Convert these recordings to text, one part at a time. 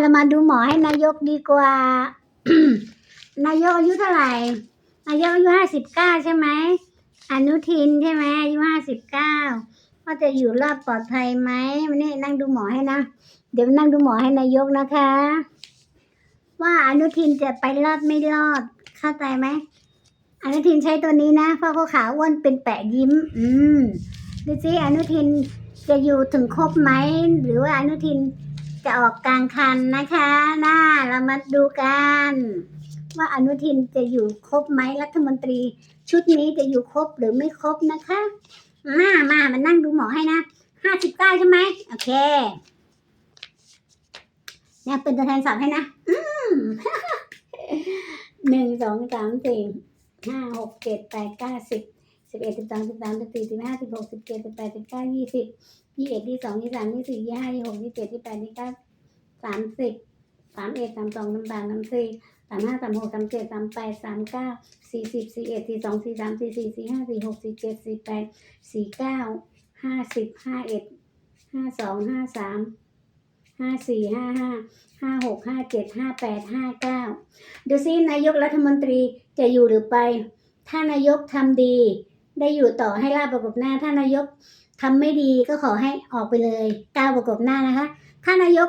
เรามาดูหมอให้นายกดีกว่า นายกอายุเท่าไหร่ นายกอายุห้าสิบเก้าใช่ไหม อนุทินใช่ไหมอายุห้าสิบเก้าว่าจะอยู่รอดปลอดภัยไหมวันนี้นั่งดูหมอให้นะ เดี๋ยวนั่งดูหมอให้นายกนะคะ ว่าอนุทินจะไปรอดไม่รอด เข้าใจไหม อนุทินใช้ตัวนี้นะ เพราะเขาขาวอ้วนเป็นแปะยิ้ม อืมดูสิอนุทินจะอยู่ถึงครบไหม หรือว่าอนุทิน จะออกกลางคันนะคะน่าเรามาดูกัน ว่าอนุทินจะอยู่ครบไหมรัฐมนตรี ชุดนี้จะอยู่ครบหรือไม่ครบนะคะมามามานั่งดูหมอให้นะห้าสิบเก้าใช่ไหมโอเคเนี่ยเป็นตัวแทนสอบให้นะอืมหนึ่งสองสามสี่ห้าหกเจ็ดแปดเก้าสิบ สิบเอ็ดสิบสองสิบสามสิบสี่สิบห้าสิบหกสิบเจ็ดสิบแปดสิบเก้ายี่สิบยี่เอ็ดยี่สองยี่สามยี่สี่ยี่ห้ายี่หกยี่เจ็ดยี่แปดยี่เก้าสามสิบสามเอ็ดสามสองสามสามสามสี่สามห้าสามหกสามเจ็ดสามแปดสามเก้าสี่สิบสี่เอ็ดสี่สองสี่สามสี่สี่สี่ห้าสี่หกสี่เจ็ดสี่แปดสี่เก้าห้าสิบห้าเอ็ดห้าสองห้าสามห้าสี่ห้าห้าห้าหกห้าเจ็ดห้าแปดห้าเก้าดูซินายกรัฐมนตรีจะอยู่หรือไป ถ้านายกทำดี ได้อยู่ต่อให้ลาบประกบหน้าถ้านายกทำไม่ดีก็ขอให้ออกไปเลยก้าวประกบหน้านะคะ ถ้านายก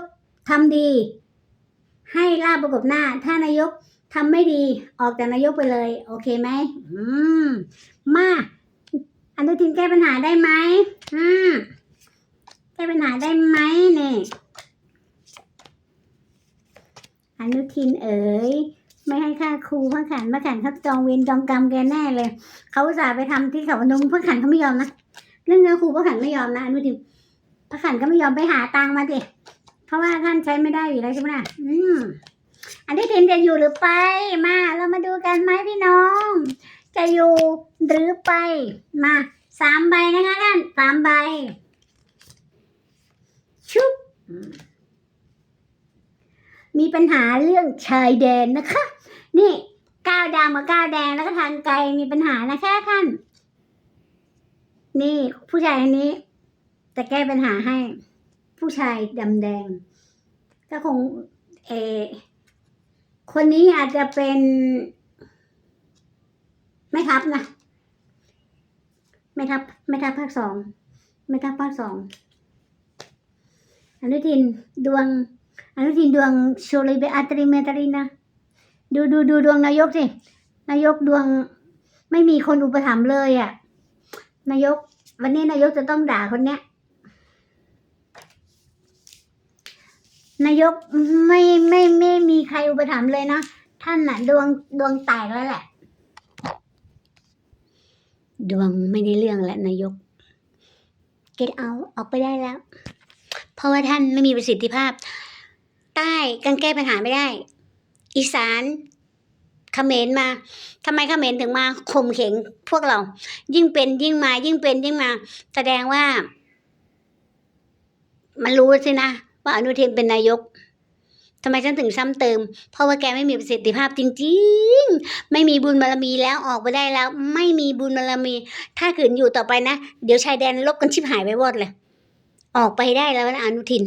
ทำดี ให้ลาบประกบหน้า ถ้านายกทำไม่ดีออกจากนายกไปเลย โอเคไหมอืมมาอนุทินแก้ปัญหาได้ไหมอืมแก้ปัญหาได้ไหมเนี่ยอนุทินเอ๋ย ไม่ให้ค่าครูพระขันพระขันเขาจองเวรจองกรรมแกแน่เลยเขาอุตส่าห์ไปทำที่เขาพนมพระขันเขาไม่ยอมนะเรื่องเงินครูพระขันไม่ยอมนะอนุทินพระขันก็ไม่ยอมไปหาตังค์มาดิเพราะว่าท่านใช้ไม่ได้อยู่แล้วใช่ไหมล่ะอืมอนุทินจะอยู่หรือไปมา เรามาดูกันไหมพี่น้อง จะอยู่หรือไป มาสามใบนะคะท่านสามใบชุบมมีปัญหาเรื่องชายแดนนะคะ นี่ก้าวดำกับก้าวแดงแล้วก็ทางไกลมีปัญหานะคะท่าน นี่ผู้ชายคนนี้ จะแก้ปัญหาให้ ผู้ชายดำแดง ก็คงเอคนนี้อาจจะเป็นไม่ทับนะไม่ทับไม่ทับภาคสองไม่ทับภาคสองอนุทินดวงอนุทินดวงโชลิเบอัตริเมตรินะ ดูดูดูดวงนายกสินายกดวงไม่มีคนอุปถัมภ์เลยอะ่ะ นายก วันนี้นายกจะต้องด่าคนเนี้ยนายกไม่ไม่ไม่มีใครอุปถัมภ์เลยนะท่านน่ะ ดวงดวงแตกแล้วแหละ ดวงไม่ได้เรื่องแล้วนายกเก็ตเอาออกไปได้แล้ว เพราะว่าท่านไม่มีประสิทธิภาพ ใต้กันแก้ปัญหาไม่ได้ อีสานเขมรมาทำไมเขมรถึงมาข่มเข็งพวกเรา ยิ่งเป็นยิ่งมา ยิ่งเป็นยิ่งมา แสดงว่า มันรู้สินะว่าอนุทินเป็นนายกทำไมฉันถึงซ้ำเติม เพราะว่าแกไม่มีประสิทธิภาพจริงๆ ไม่มีบุญบารมีแล้วออกไปได้แล้ว ไม่มีบุญบารมี ถ้าขืนอยู่ต่อไปนะ เดี๋ยวชายแดนลบกันชิบหายไปวอดเลย ออกไปได้แล้วนะอนุทิน